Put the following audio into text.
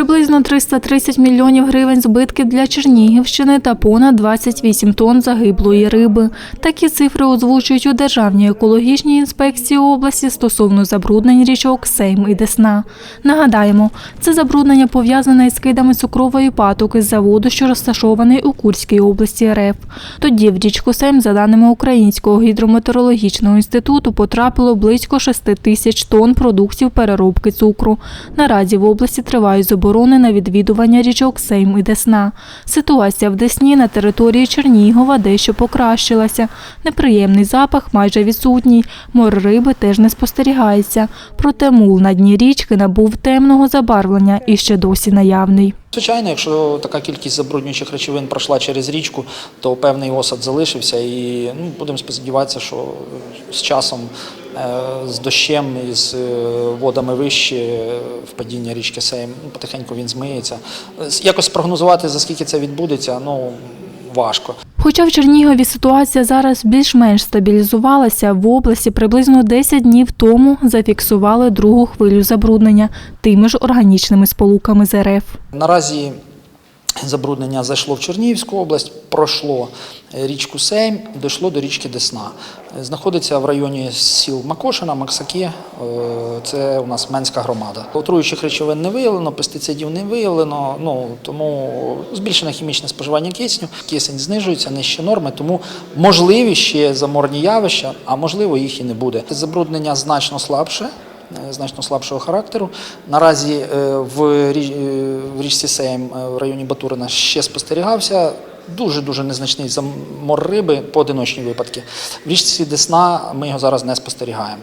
Приблизно 330 мільйонів гривень збитків для Чернігівщини та понад 28 тонн загиблої риби. Такі цифри озвучують у Державній екологічній інспекції області стосовно забруднень річок Сейм і Десна. Нагадаємо, це забруднення пов'язане із скидами цукрової патоки з заводу, що розташований у Курській області РФ. Тоді в річку Сейм, за даними Українського гідрометеорологічного інституту, потрапило близько 6 тисяч тонн продуктів переробки цукру. Наразі в області тривають заборони на відвідування річок Сейм і Десна. Ситуація в Десні на території Чернігова дещо покращилася. Неприємний запах майже відсутній. Мор риби теж не спостерігається. Проте мул на дні річки набув темного забарвлення і ще досі наявний. Звичайно, якщо така кількість забруднюючих речовин пройшла через річку, то певний осад залишився, і ну, будемо сподіватися, що з часом, з дощем і з е, водами вище е, впадіння річки Сейм, ну, потихеньку він змиється. Е, Якось прогнозувати, за скільки це відбудеться, ну важко. Хоча в Чернігові ситуація зараз більш-менш стабілізувалася, в області приблизно 10 днів тому зафіксували другу хвилю забруднення тими ж органічними сполуками з РФ. Наразі забруднення зайшло в Чернігівську область, пройшло річку Сейм дійшло до річки Десна. Знаходиться в районі сіл Макошина, Максаки. е, Це у нас Менська громада. Отруючих речовин не виявлено, пестицидів не виявлено. Ну тому збільшене хімічне споживання кисню. Кисень знижується нижче норми, тому можливі ще заморні явища, а можливо їх і не буде. Забруднення значно слабше е, значно слабшого характеру. Наразі е, е, в річці Сейм е, в районі Батурина ще спостерігався. Дуже-дуже незначний замор риби, поодиночні випадки. В річці Десна ми його зараз не спостерігаємо.